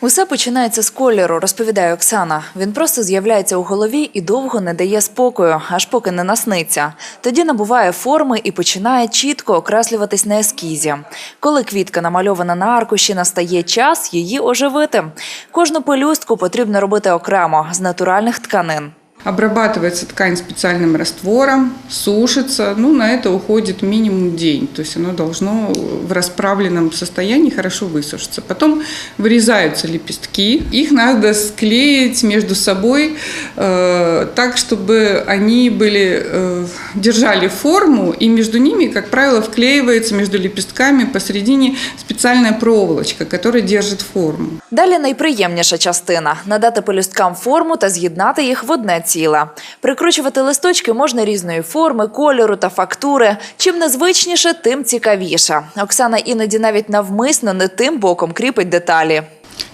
Усе починається з кольору, розповідає Оксана. Він просто з'являється у голові і довго не дає спокою, аж поки не насниться. Тоді набуває форми і починає чітко окреслюватись на ескізі. Коли квітка намальована на аркуші, настає час її оживити. Кожну пелюстку потрібно робити окремо з натуральних тканин. Обрабатывается ткань специальным раствором, сушится. Ну, на это уходит минимум день. То есть оно должно в расправленном состоянии хорошо высушиться. Потом вырезаются лепестки. Их надо склеить между собой э, так, чтобы они были, э, держали форму. И между ними, как правило, вклеивается между лепестками посередине специальная проволочка, которая держит форму. Далі найприємніша частина надати пелюсткам форму та з'єднати їх в одне ціле. Прикручувати листочки можна різної форми, кольору та фактури. Чим незвичніше, тим цікавіше. Оксана іноді навіть навмисно не тим боком кріпить деталі.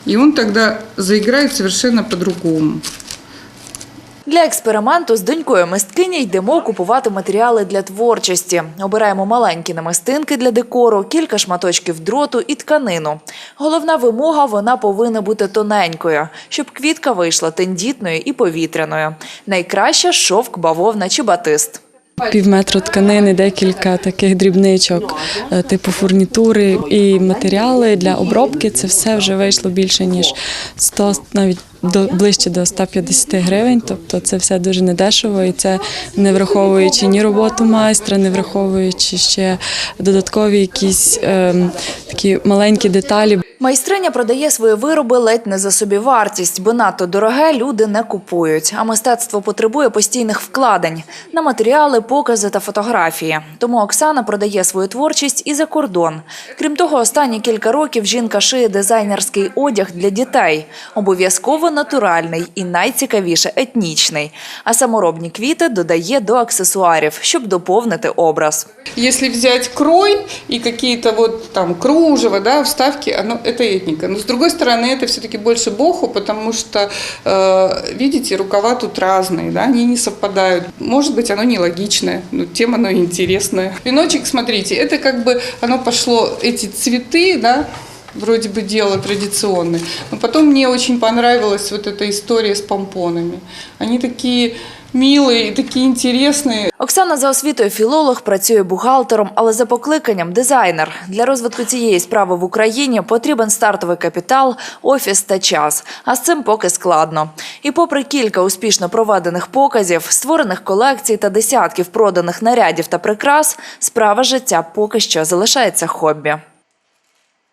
І він тоді заіграє совершенно по-другому. Для експерименту з донькою мисткині йдемо купувати матеріали для творчості. Обираємо маленькі намистинки для декору, кілька шматочків дроту і тканину. Головна вимога вона повинна бути тоненькою, щоб квітка вийшла тендітною і повітряною. Найкраще шовк, бавовна чи батист. Пів метру тканини, декілька таких дрібничок, е, типу фурнітури і матеріали для обробки. Це все вже вийшло більше ніж 100, навіть до ближче до 150 гривень. Тобто це все дуже недешево, і це не враховуючи ні роботу майстра, не враховуючи ще додаткові якісь ем, такі маленькі деталі. Майстриня продає свої вироби ледь не за собівартість, бо надто дороге люди не купують. А мистецтво потребує постійних вкладень на матеріали, покази та фотографії. Тому Оксана продає свою творчість і за кордон. Крім того, останні кілька років жінка шиє дизайнерський одяг для дітей. Обов'язково натуральний і найцікавіше етнічний. А саморобні квіти додає до аксесуарів, щоб доповнити образ. Если взять крой и какие-то вот там кружево, да, вставки, оно, это этника. Но с другой стороны, это все-таки больше боху, потому что, э, видите, рукава тут разные, да, они не совпадают. Может быть, оно нелогичное, но тем оно и интересное. Веночек, смотрите, это как бы оно пошло, эти цветы, да, вроде бы дело традиционное. Но потом мне очень понравилась вот эта история с помпонами. Они такие милые и такие интересные. Оксана за освітою філолог, працює бухгалтером, але за покликанням дизайнер. Для розвитку цієї справи в Україні потрібен стартовий капітал, офіс та час. А з цим поки складно. І попри кілька успішно проведених показів, створених колекцій та десятків проданих нарядів та прикрас, справа життя поки що залишається хобі.